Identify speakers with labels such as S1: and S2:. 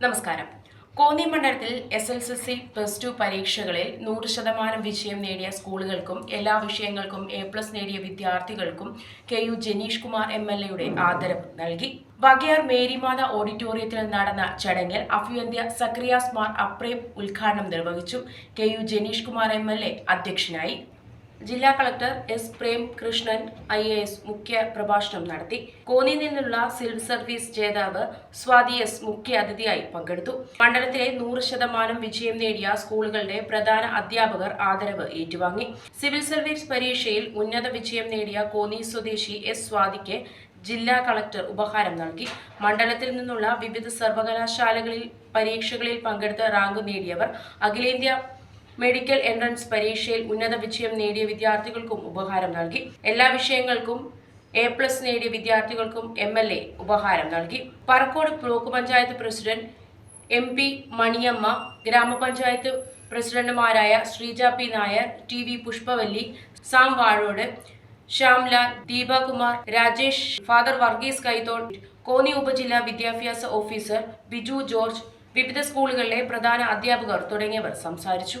S1: നമസ്കാരം. കോന്നി മണ്ഡലത്തിൽ S L C C plus two പരീക്ഷകളിൽ നൂറ് ശതമാനം വിജയം നേടിയ സ്കൂളുകൾക്കും എല്ലാ വിഷയങ്ങൾക്കും എ പ്ലസ് നേടിയ വിദ്യാർത്ഥികൾക്കും K U Janeesh Kumar M L എയുടെ ആദരവ് നൽകി. വകയാർ മേരിമാത ഓഡിറ്റോറിയത്തിൽ നടന്ന ചടങ്ങിൽ അഭ്യന്ത്യ സക്രിയാസ് മാർ അപ്രേം ഉദ്ഘാടനം നിർവഹിച്ചു K U Janeesh Kumar M L A അധ്യക്ഷനായി. ജില്ലാ collector S Prem Krishnan I A S മുഖ്യ പ്രഭാഷണം നടത്തി. കോന്നി നിന്നുള്ള സിവിൽ സർവീസ് ജേതാവ് സ്വാതി എസ് മുഖ്യ അതിഥിയായി പങ്കെടുത്തു. മണ്ഡലത്തിലെ നൂറ് ശതമാനം വിജയം നേടിയ സ്കൂളുകളുടെ പ്രധാന അധ്യാപകർ ആദരവ് ഏറ്റുവാങ്ങി. സിവിൽ സർവീസ് പരീക്ഷയിൽ ഉന്നത വിജയം നേടിയ കോന്നി സ്വദേശി എസ് സ്വാതിക്ക് ജില്ലാ കളക്ടർ ഉപഹാരം നൽകി. മണ്ഡലത്തിൽ നിന്നുള്ള വിവിധ സർവകലാശാലകളിൽ പരീക്ഷകളിൽ പങ്കെടുത്ത് റാങ്ക് നേടിയവർ അഖിലേന്ത്യാ മെഡിക്കൽ എൻട്രൻസ് പരീക്ഷയിൽ ഉന്നത വിജയം നേടിയ വിദ്യാർത്ഥികൾക്കും ഉപഹാരം നൽകി. എല്ലാ വിഷയങ്ങൾക്കും എ പ്ലസ് നേടിയ വിദ്യാർത്ഥികൾക്കും എം എൽ എ ഉപഹാരം നൽകി. Parakkode block panchayat president M P Maniyamma grama panchayat പ്രസിഡന്റുമാരായ Sreeja P Nair T V Pushpavalli Sam Vazhod Shyamlal Deepakumar Rajesh father Varghese Kaithol Konni ഉപജില്ലാ വിദ്യാഭ്യാസ ഓഫീസർ ബിജു ജോർജ് വിവിധ സ്കൂളുകളിലെ പ്രധാന അധ്യാപകർ തുടങ്ങിയവർ സംസാരിച്ചു.